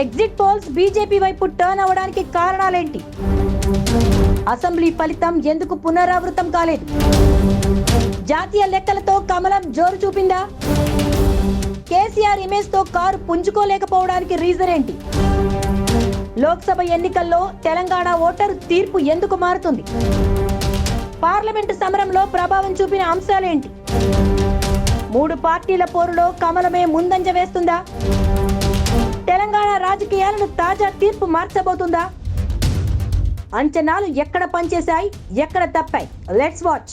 Exit polls BJP వైపు turn అవడానికి కారణాలేంటి? అసెంబ్లీ ఫలితం ఎందుకు పునరావృతం కాలేదు? జాతీయ లెక్కలతో కమలం జోరు చూపిందా? కేసీఆర్ ఇమేజ్తో కారు పుంజుకోలేకపోవడానికి రీజన్ ఏంటి? లోక్సభ ఎన్నికల్లో తెలంగాణ ఓటరు తీర్పు ఎందుకు మారుతుంది? పార్లమెంటు సమరంలో ప్రభావం చూపిన అంశాలేంటి? మూడు పార్టీల పోరులో కమలమే ముందంజ వేస్తుందా? తెలంగాణ రాజకీయాలను తాజా తీర్పు మార్చబోతుందా? అంచనాలు ఎక్కడ పనిచేశాయి? ఎక్కడ తప్పాయి? లెట్స్ వాచ్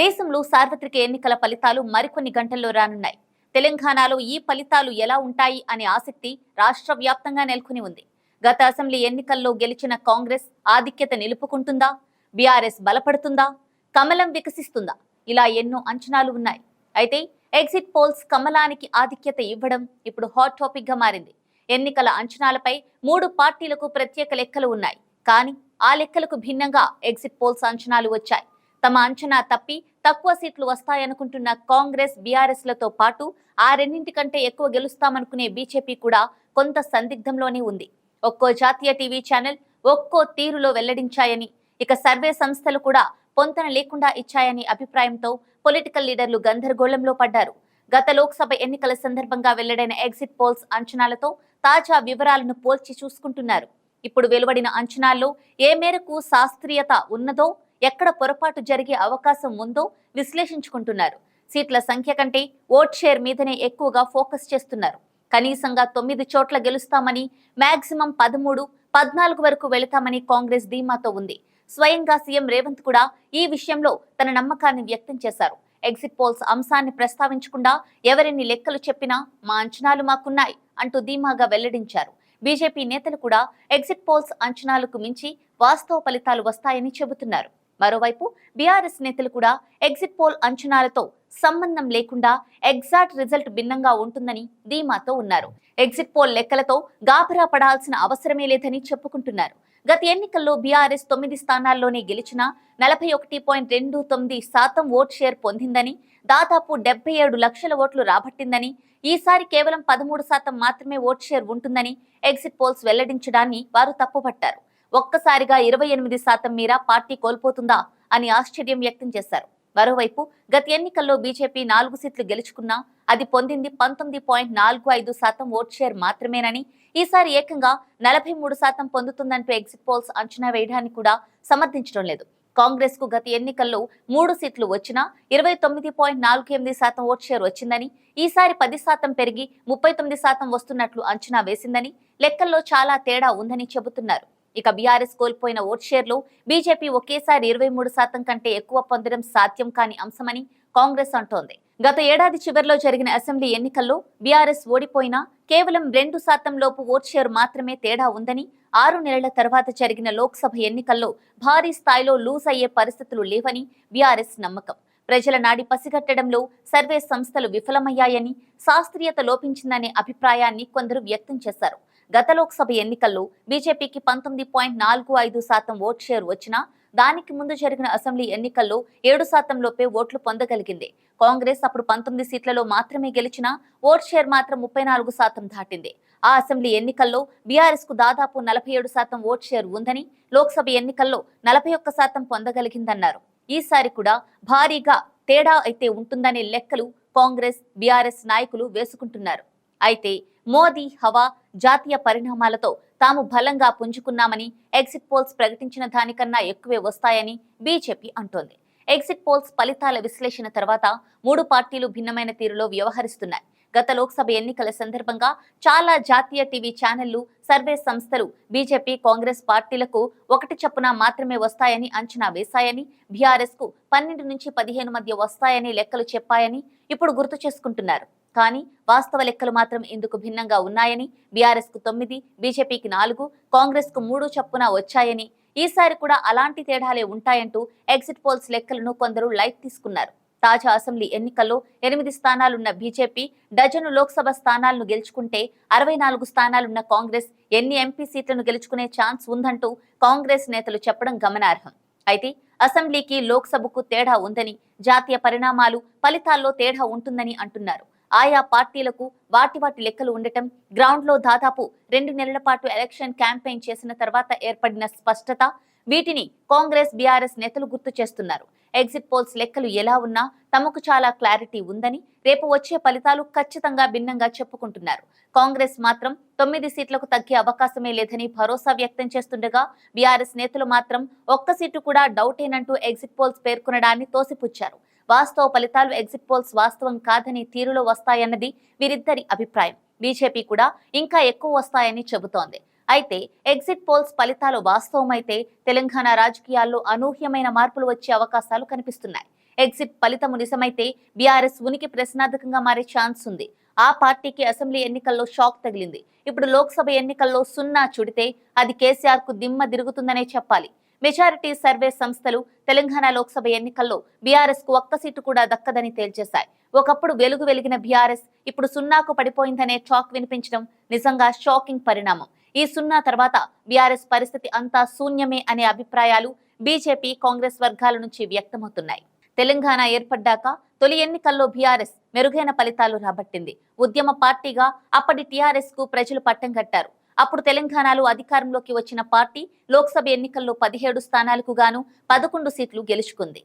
దేశంలో సార్వత్రిక ఎన్నికల ఫలితాలు మరికొన్ని గంటల్లో రానున్నాయి. తెలంగాణలో ఈ ఫలితాలు ఎలా ఉంటాయి అనే ఆసక్తి రాష్ట్ర వ్యాప్తంగా నెలకొని ఉంది. గత అసెంబ్లీ ఎన్నికల్లో గెలిచిన కాంగ్రెస్ ఆధిక్యత నిలుపుకుంటుందా? బీఆర్ఎస్ బలపడుతుందా? కమలం వికసిస్తుందా? ఇలా ఎన్నో అంచనాలు ఉన్నాయి. అయితే ఎగ్జిట్ పోల్స్ కమలానికి ఆధిక్యత ఇవ్వడం ఇప్పుడు హాట్ టాపిక్గా మారింది. ఎన్నికల అంచనాలపై మూడు పార్టీలకు ప్రత్యేక లెక్కలు ఉన్నాయి. కానీ ఆ లెక్కలకు భిన్నంగా ఎగ్జిట్ పోల్స్ అంచనాలు వచ్చాయి. తమ అంచనా తప్పి తక్కువ సీట్లు వస్తాయనుకుంటున్న కాంగ్రెస్ బీఆర్ఎస్లతో పాటు ఆ రెండింటి కంటే ఎక్కువ గెలుస్తామనుకునే బీజేపీ కూడా కొంత సందిగ్ధంలోనే ఉంది. ఒక్కో జాతీయ టీవీ ఛానల్ ఒక్కో తీరులో వెల్లడించాయని ఇక సర్వే సంస్థలు కూడా పొంతన లేకుండా ఇచ్చాయని అభిప్రాయంతో పొలిటికల్ లీడర్లు గందరగోళంలో పడ్డారు. గత లోక్సభ ఎన్నికల సందర్భంగా వెల్లడైన ఎగ్జిట్ పోల్స్ అంచనాలతో తాజా వివరాలను పోల్చి చూసుకుంటున్నారు. ఇప్పుడు వెలువడిన అంచనాల్లో ఏ మేరకు శాస్త్రీయత ఉన్నదో ఎక్కడ పొరపాటు జరిగే అవకాశం ఉందో విశ్లేషించుకుంటున్నారు. సీట్ల సంఖ్య కంటే ఓట్ షేర్ మీదనే ఎక్కువగా ఫోకస్ చేస్తున్నారు. కనీసంగా తొమ్మిది చోట్ల గెలుస్తామని మాక్సిమం పదమూడు పద్నాలుగు వరకు వెళతామని కాంగ్రెస్ ధీమాతో ఉంది. స్వయంగా సీఎం రేవంత్ కూడా ఈ విషయంలో తన నమ్మకాన్ని వ్యక్తం చేశారు. ఎగ్జిట్ పోల్స్ అంశాన్ని ప్రస్తావించకుండా ఎవరిని లెక్కలు చెప్పినా మా అంచనాలు మాకున్నాయి అంటూ ధీమాగా వెల్లడించారు. బీజేపీ నేతలు కూడా ఎగ్జిట్ పోల్స్ అంచనాలకు మించి వాస్తవ ఫలితాలు వస్తాయని చెబుతున్నారు. మరోవైపు బీఆర్ఎస్ నేతలు కూడా ఎగ్జిట్ పోల్ అంచనాలతో సంబంధం లేకుండా ఎగ్జాక్ట్ రిజల్ట్ భిన్నంగా ఉంటుందని ధీమాతో ఉన్నారు. ఎగ్జిట్ పోల్ లెక్కలతో గాబరా పడాల్సిన అవసరమే లేదని చెప్పుకుంటున్నారు. గత ఎన్నికల్లో బీఆర్ఎస్ తొమ్మిది స్థానాల్లోనే గెలిచిన నలభై ఒకటి పాయింట్ రెండు తొమ్మిది శాతం ఓట్ షేర్ పొందిందని దాదాపు డెబ్బై ఏడు లక్షల ఓట్లు రాబట్టిందని ఈసారి కేవలం పదమూడు శాతం మాత్రమే ఓట్ షేర్ ఉంటుందని ఎగ్జిట్ పోల్స్ వెల్లడించడాన్ని వారు తప్పుపట్టారు. ఒక్కసారిగా ఇరవై ఎనిమిది శాతం మీర పార్టీ కోల్పోతుందా అని ఆశ్చర్యం వ్యక్తం చేశారు. మరోవైపు గత ఎన్నికల్లో బీజేపీ నాలుగు సీట్లు గెలుచుకున్నా అది పొందింది పంతొమ్మిది పాయింట్ నాలుగు ఐదు శాతం ఓట్ షేర్ మాత్రమేనని ఈసారి ఏకంగా నలభై మూడు శాతం పొందుతుందంటూ ఎగ్జిట్ పోల్స్ అంచనా వేయడాన్ని కూడా సమర్థించడం లేదు. కాంగ్రెస్కు గత ఎన్నికల్లో మూడు సీట్లు వచ్చినా ఇరవై తొమ్మిది పాయింట్ నాలుగు ఎనిమిది శాతం ఓట్ షేర్ వచ్చిందని ఈసారి పది శాతం పెరిగి ముప్పై తొమ్మిది శాతం వస్తున్నట్లు అంచనా వేసిందని లెక్కల్లో చాలా తేడా ఉందని చెబుతున్నారు. ఇక బీఆర్ఎస్ కోల్పోయిన ఓట్ షేర్లో బీజేపీ ఒకేసారి ఇరవై మూడు శాతం కంటే ఎక్కువ పొందడం సాధ్యం కాని అంశమని కాంగ్రెస్ అంటోంది. గత ఏడాది చివరిలో జరిగిన అసెంబ్లీ ఎన్నికల్లో బీఆర్ఎస్ ఓడిపోయినా కేవలం రెండు శాతం లోపు ఓట్ షేర్ మాత్రమే తేడా ఉందని ఆరు నెలల తర్వాత జరిగిన లోక్సభ ఎన్నికల్లో భారీ స్థాయిలో లూజ్ అయ్యే పరిస్థితులు లేవని బీఆర్ఎస్ నమ్మకం. ప్రజల నాడి పసిగట్టడంలో సర్వే సంస్థలు విఫలమయ్యాయని శాస్త్రీయత లోపించిందనే అభిప్రాయాన్ని కొందరు వ్యక్తం చేశారు. గత లోక్సభ ఎన్నికల్లో బీజేపీకి పంతొమ్మిది పాయింట్ నాలుగు ఐదు శాతం ఓట్ షేర్ వచ్చినా దానికి ముందు జరిగిన అసెంబ్లీ ఎన్నికల్లో ఏడు శాతం లోపే ఓట్లు పొందగలిగింది. కాంగ్రెస్ అప్పుడు పంతొమ్మిది సీట్లలో మాత్రమే గెలిచినా ఓట్ షేర్ మాత్రం ముప్పై నాలుగు శాతం దాటింది. ఆ అసెంబ్లీ ఎన్నికల్లో బీఆర్ఎస్కు దాదాపు నలభై ఏడు శాతం ఓట్ షేర్ ఉందని లోక్సభ ఎన్నికల్లో నలభై ఒక్క శాతం పొందగలిగిందన్నారు. ఈసారి కూడా భారీగా తేడా అయితే ఉంటుందనే లెక్కలు కాంగ్రెస్ బీఆర్ఎస్ నాయకులు వేసుకుంటున్నారు. అయితే మోదీ హవా జాతీయ పరిణామాలతో తాము బలంగా పుంజుకున్నామని ఎగ్జిట్ పోల్స్ ప్రకటించిన దానికన్నా ఎక్కువే వస్తాయని బీజేపీ అంటోంది. ఎగ్జిట్ పోల్స్ ఫలితాల విశ్లేషణ తర్వాత మూడు పార్టీలు భిన్నమైన తీరులో వ్యవహరిస్తున్నాయి. గత లోక్సభ ఎన్నికల సందర్భంగా చాలా జాతీయ టీవీ ఛానళ్ళు సర్వే సంస్థలు బీజేపీ కాంగ్రెస్ పార్టీలకు ఒకటి చొప్పున మాత్రమే వస్తాయని అంచనా వేశాయని బీఆర్ఎస్కు పన్నెండు నుంచి పదిహేను మధ్య వస్తాయని లెక్కలు చెప్పాయని ఇప్పుడు గుర్తు చేసుకుంటున్నారు. కానీ వాస్తవ లెక్కలు మాత్రం ఇందుకు భిన్నంగా ఉన్నాయని బీఆర్ఎస్కు తొమ్మిది బీజేపీకి నాలుగు కాంగ్రెస్కు మూడు చప్పున వచ్చాయని ఈసారి కూడా అలాంటి తేడాలే ఉంటాయంటూ ఎగ్జిట్ పోల్స్ లెక్కలను కొందరు లైట్ తీసుకున్నారు. తాజా అసెంబ్లీ ఎన్నికల్లో ఎనిమిది స్థానాలున్న బీజేపీ డజను లోక్సభ స్థానాలను గెలుచుకుంటే అరవై నాలుగు స్థానాలున్న కాంగ్రెస్ ఎన్ని ఎంపీ సీట్లను గెలుచుకునే ఛాన్స్ ఉందంటూ కాంగ్రెస్ నేతలు చెప్పడం గమనార్హం. అయితే అసెంబ్లీకి లోక్సభకు తేడా ఉందని జాతీయ పరిణామాలు ఫలితాల్లో తేడా ఉంటుందని అంటున్నారు. ఆయా పార్టీలకు వాటి వాటి లెక్కలు ఉండటం గ్రౌండ్లో దాదాపు రెండు నెలల పాటు ఎలక్షన్ క్యాంపెయిన్ చేసిన తర్వాత ఏర్పడిన స్పష్టత వీటిని కాంగ్రెస్ బీఆర్ఎస్ నేతలు గుర్తు చేస్తున్నారు. ఎగ్జిట్ పోల్స్ లెక్కలు ఎలా ఉన్నా తమకు చాలా క్లారిటీ ఉందని రేపు వచ్చే ఫలితాలు ఖచ్చితంగా భిన్నంగా చెప్పుకుంటున్నారు. కాంగ్రెస్ మాత్రం తొమ్మిది సీట్లకు తగ్గే అవకాశమే లేదని భరోసా వ్యక్తం చేస్తుండగా బీఆర్ఎస్ నేతలు మాత్రం ఒక్క సీటు కూడా డౌటేనంటూ ఎగ్జిట్ పోల్స్ పేర్కొనడాన్ని తోసిపుచ్చారు. వాస్తవ ఫలితాలు ఎగ్జిట్ పోల్స్ వాస్తవం కాదని తీరులో వస్తాయన్నది వీరిద్దరి అభిప్రాయం. బీజేపీ కూడా ఇంకా ఎక్కువ వస్తాయని చెబుతోంది. అయితే ఎగ్జిట్ పోల్స్ ఫలితాలు వాస్తవమైతే తెలంగాణ రాజకీయాల్లో అనూహ్యమైన మార్పులు వచ్చే అవకాశాలు కనిపిస్తున్నాయి. ఎగ్జిట్ ఫలితము నిజమైతే బీఆర్ఎస్ ఉనికి ప్రశ్నార్థకంగా మారే ఛాన్స్ ఉంది. ఆ పార్టీకి అసెంబ్లీ ఎన్నికల్లో షాక్ తగిలింది. ఇప్పుడు లోక్సభ ఎన్నికల్లో సున్నా చుడితే అది కేసీఆర్కు దిమ్మ తిరుగుతుందనే చెప్పాలి. మెజారిటీ సర్వే సంస్థలు తెలంగాణ లోక్సభ ఎన్నికల్లో బీఆర్ఎస్కు ఒక్క సీటు కూడా దక్కదని తేల్చేశాయి. ఒకప్పుడు వెలుగు వెలిగిన బీఆర్ఎస్ ఇప్పుడు సున్నాకు పడిపోయిందనే టాక్ వినిపించడం నిజంగా షాకింగ్ పరిణామం. ఈ సున్నా తర్వాత బీఆర్ఎస్ పరిస్థితి అంతా శూన్యమే అనే అభిప్రాయాలు బీజేపీ కాంగ్రెస్ వర్గాల నుంచి వ్యక్తమవుతున్నాయి. తెలంగాణ ఏర్పడ్డాక తొలి ఎన్నికల్లో బీఆర్ఎస్ మెరుగైన ఫలితాలు రాబట్టింది. ఉద్యమ పార్టీగా అప్పటి టీఆర్ఎస్కు ప్రజలు పట్టం కట్టారు. అప్పుడు తెలంగాణలో అధికారంలోకి వచ్చిన పార్టీ లోక్సభ ఎన్నికల్లో పదిహేడు స్థానాలకు గాను పదకొండు సీట్లు గెలుచుకుంది.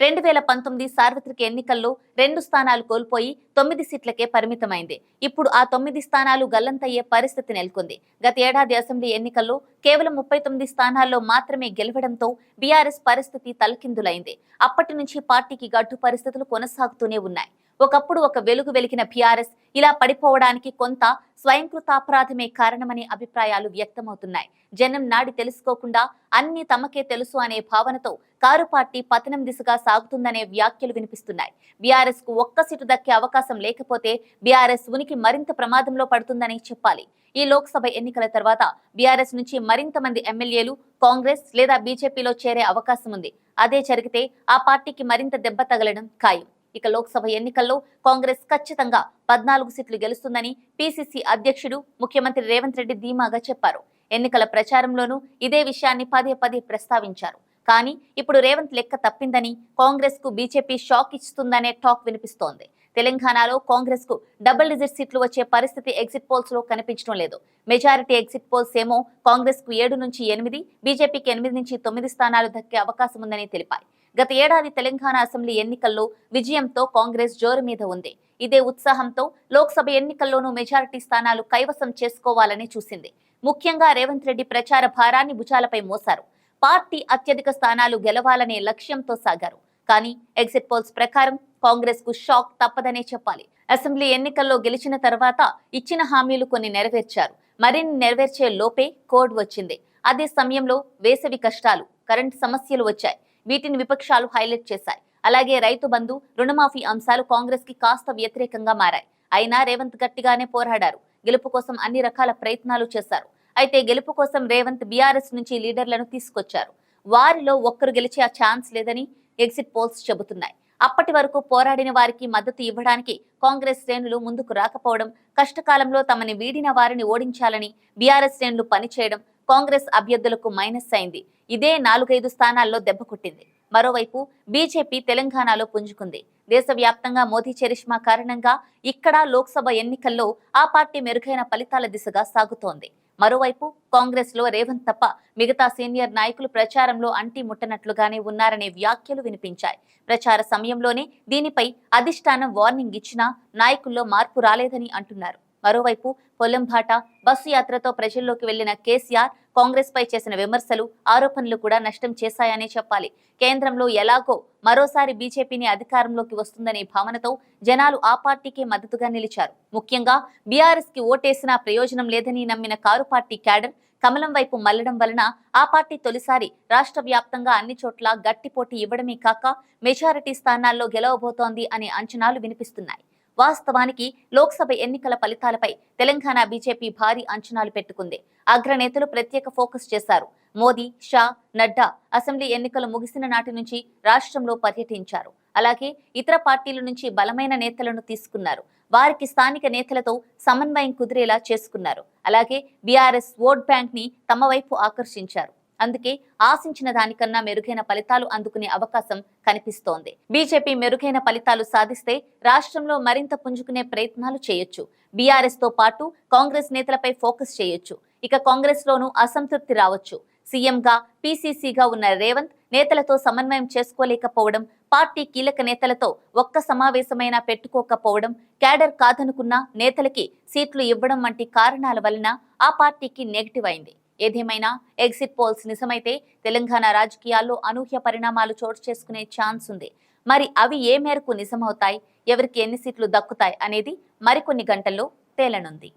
రెండు వేల పంతొమ్మిది సార్వత్రిక ఎన్నికల్లో రెండు స్థానాలు కోల్పోయి తొమ్మిది సీట్లకే పరిమితమైంది. ఇప్పుడు ఆ తొమ్మిది స్థానాలు గల్లంతయ్యే పరిస్థితి నెలకొంది. గత ఏడాది అసెంబ్లీ ఎన్నికల్లో కేవలం ముప్పై తొమ్మిది స్థానాల్లో మాత్రమే గెలవడంతో బీఆర్ఎస్ పరిస్థితి తలకిందులైంది. అప్పటి నుంచి పార్టీకి గడ్డు పరిస్థితులు కొనసాగుతూనే ఉన్నాయి. ఒకప్పుడు ఒక వెలుగు వెలిగిన బీఆర్ఎస్ ఇలా పడిపోవడానికి కొంత స్వయంకృతాపరాధమే కారణమనే అభిప్రాయాలు వ్యక్తమవుతున్నాయి. జనం నాడి తెలుసుకోకుండా అన్ని తమకే తెలుసు అనే భావనతో కారు పార్టీ పతనం దిశగా సాగుతుందనే వ్యాఖ్యలు వినిపిస్తున్నాయి. బీఆర్ఎస్కు ఒక్క సీటు దక్కే అవకాశం లేకపోతే బీఆర్ఎస్ ఉనికి మరింత ప్రమాదంలో పడుతుందని చెప్పాలి. ఈ లోక్సభ ఎన్నికల తర్వాత బీఆర్ఎస్ నుంచి మరింత మంది ఎమ్మెల్యేలు కాంగ్రెస్ లేదా బీజేపీలో చేరే అవకాశం ఉంది. అదే జరిగితే ఆ పార్టీకి మరింత దెబ్బ తగలడం ఖాయం. ఇక లోక్సభ ఎన్నికల్లో కాంగ్రెస్ ఖచ్చితంగా పద్నాలుగు సీట్లు గెలుస్తుందని పీసీసీ అధ్యక్షుడు ముఖ్యమంత్రి రేవంత్ రెడ్డి ధీమాగా చెప్పారు. ఎన్నికల ప్రచారంలోనూ ఇదే విషయాన్ని పదే పదే ప్రస్తావించారు. కానీ ఇప్పుడు రేవంత్ లెక్క తప్పిందని కాంగ్రెస్కు బీజేపీ షాక్ ఇస్తుందనే టాక్ వినిపిస్తోంది. తెలంగాణలో కాంగ్రెస్కు డబుల్ డిజిట్ సీట్లు వచ్చే పరిస్థితి ఎగ్జిట్ పోల్స్లో కనిపించడం లేదు. మెజారిటీ ఎగ్జిట్ పోల్స్ ఏమో కాంగ్రెస్కు ఏడు నుంచి ఎనిమిది బీజేపీకి ఎనిమిది నుంచి తొమ్మిది స్థానాలు దక్కే అవకాశం ఉందని తెలిపాయి. గత ఏడాది తెలంగాణ అసెంబ్లీ ఎన్నికల్లో విజయంతో కాంగ్రెస్ జోరు మీద ఉంది. ఇదే ఉత్సాహంతో లోక్సభ ఎన్నికల్లోనూ మెజారిటీ స్థానాలు కైవసం చేసుకోవాలని చూసింది. ముఖ్యంగా రేవంత్ రెడ్డి ప్రచార భారాన్ని భుజాలపై మోశారు. పార్టీ అత్యధిక స్థానాలు గెలవాలనే లక్ష్యంతో సాగారు. కానీ ఎగ్జిట్ పోల్స్ ప్రకారం కాంగ్రెస్కు షాక్ తప్పదనే చెప్పాలి. అసెంబ్లీ ఎన్నికల్లో గెలిచిన తర్వాత ఇచ్చిన హామీలు కొన్ని నెరవేర్చారు. మరిన్ని నెరవేర్చే లోపే కోడ్ వచ్చింది. అదే సమయంలో వేసవి కష్టాలు కరెంట్ సమస్యలు వచ్చాయి. వీటిని విపక్షాలు హైలైట్ చేశాయి. అలాగే రైతు బంధు రుణమాఫీ అంశాలు కాంగ్రెస్కి కాస్త వ్యతిరేకంగా మారాయి. అయినా రేవంత్ గట్టిగానే పోరాడారు. గెలుపు కోసం అన్ని రకాల ప్రయత్నాలు చేశారు. అయితే గెలుపు కోసం రేవంత్ బీఆర్ఎస్ నుంచి లీడర్లను తీసుకొచ్చారు. వారిలో ఒక్కరు గెలిచే ఆ ఛాన్స్ లేదని ఎగ్జిట్ పోల్స్ చెబుతున్నాయి. అప్పటి వరకు పోరాడిన వారికి మద్దతు ఇవ్వడానికి కాంగ్రెస్ శ్రేణులు ముందుకు రాకపోవడం కష్టకాలంలో తమని వీడిన వారిని ఓడించాలని బీఆర్ఎస్ శ్రేణులు పనిచేయడం కాంగ్రెస్ అభ్యర్థులకు మైనస్ అయింది. ఇదే నాలుగైదు స్థానాల్లో దెబ్బ కొట్టింది. మరోవైపు బీజేపీ తెలంగాణలో పుంజుకుంది. దేశవ్యాప్తంగా మోదీ చరిష్మా కారణంగా ఇక్కడ లోక్సభ ఎన్నికల్లో ఆ పార్టీ మెరుగైన ఫలితాల దిశగా సాగుతోంది. మరోవైపు కాంగ్రెస్లో రేవంత్ తప్ప మిగతా సీనియర్ నాయకులు ప్రచారంలో అంటి ముట్టనట్లుగానే ఉన్నారనే వ్యాఖ్యలు వినిపించాయి. ప్రచార సమయంలోనే దీనిపై అధిష్టానం వార్నింగ్ ఇచ్చినా నాయకుల్లో మార్పు రాలేదని అంటున్నారు. మరోవైపు పొల్లంభాట బస్సు యాత్రతో ప్రజల్లోకి వెళ్ళిన కేసీఆర్ కాంగ్రెస్ పై చేసిన విమర్శలు ఆరోపణలు కూడా నష్టం చేశాయనే చెప్పాలి. కేంద్రంలో ఎలాగో మరోసారి బీజేపీని అధికారంలోకి వస్తుందనే భావనతో జనాలు ఆ పార్టీకే మద్దతుగా నిలిచారు. ముఖ్యంగా బీఆర్ఎస్కి ఓటేసినా ప్రయోజనం లేదని నమ్మిన కారు పార్టీ క్యాడర్ కమలం వైపు మళ్ళడం వలన ఆ పార్టీ తొలిసారి రాష్ట్ర వ్యాప్తంగా అన్ని చోట్ల గట్టి పోటీ ఇవ్వడమే కాక మెజారిటీ స్థానాల్లో గెలవబోతోంది అనే అంచనాలు వినిపిస్తున్నాయి. వాస్తవానికి లోక్సభ ఎన్నికల ఫలితాలపై తెలంగాణ బీజేపీ భారీ అంచనాలు పెట్టుకుంది. అగ్రనేతలు ప్రత్యేక ఫోకస్ చేశారు. మోదీ షా నడ్డా అసెంబ్లీ ఎన్నికలు ముగిసిన నాటి నుంచి రాష్ట్రంలో పర్యటించారు. అలాగే ఇతర పార్టీల నుంచి బలమైన నేతలను తీసుకున్నారు. వారికి స్థానిక నేతలతో సమన్వయం కుదిరేలా చేసుకున్నారు. అలాగే బీఆర్ఎస్ ఓట్ బ్యాంక్ని తమ వైపు ఆకర్షించారు. అందుకే ఆశించిన దానికన్నా మెరుగైన ఫలితాలు అందుకునే అవకాశం కనిపిస్తోంది. బీజేపీ మెరుగైన ఫలితాలు సాధిస్తే రాష్ట్రంలో మరింత పుంజుకునే ప్రయత్నాలు చేయొచ్చు. బీఆర్ఎస్తో పాటు కాంగ్రెస్ నేతలపై ఫోకస్ చేయొచ్చు. ఇక కాంగ్రెస్ లోనూ అసంతృప్తి రావచ్చు. సీఎంగా పీసీసీగా ఉన్న రేవంత్ నేతలతో సమన్వయం చేసుకోలేకపోవడం పార్టీ కీలక నేతలతో ఒక్క సమావేశమైనా పెట్టుకోకపోవడం క్యాడర్ కాదనుకున్న నేతలకి సీట్లు ఇవ్వడం వంటి కారణాల వలన ఆ పార్టీకి నెగిటివ్ అయింది. ఏదేమైనా ఎగ్జిట్ పోల్స్ నిజమైతే తెలంగాణ రాజకీయాల్లో అనూహ్య పరిణామాలు చోటు చేసుకునే ఛాన్స్ ఉంది. మరి అవి ఏ మేరకు నిజమవుతాయి? ఎవరికి ఎన్ని సీట్లు దక్కుతాయి? అనేది మరికొన్ని గంటల్లో తేలనుంది.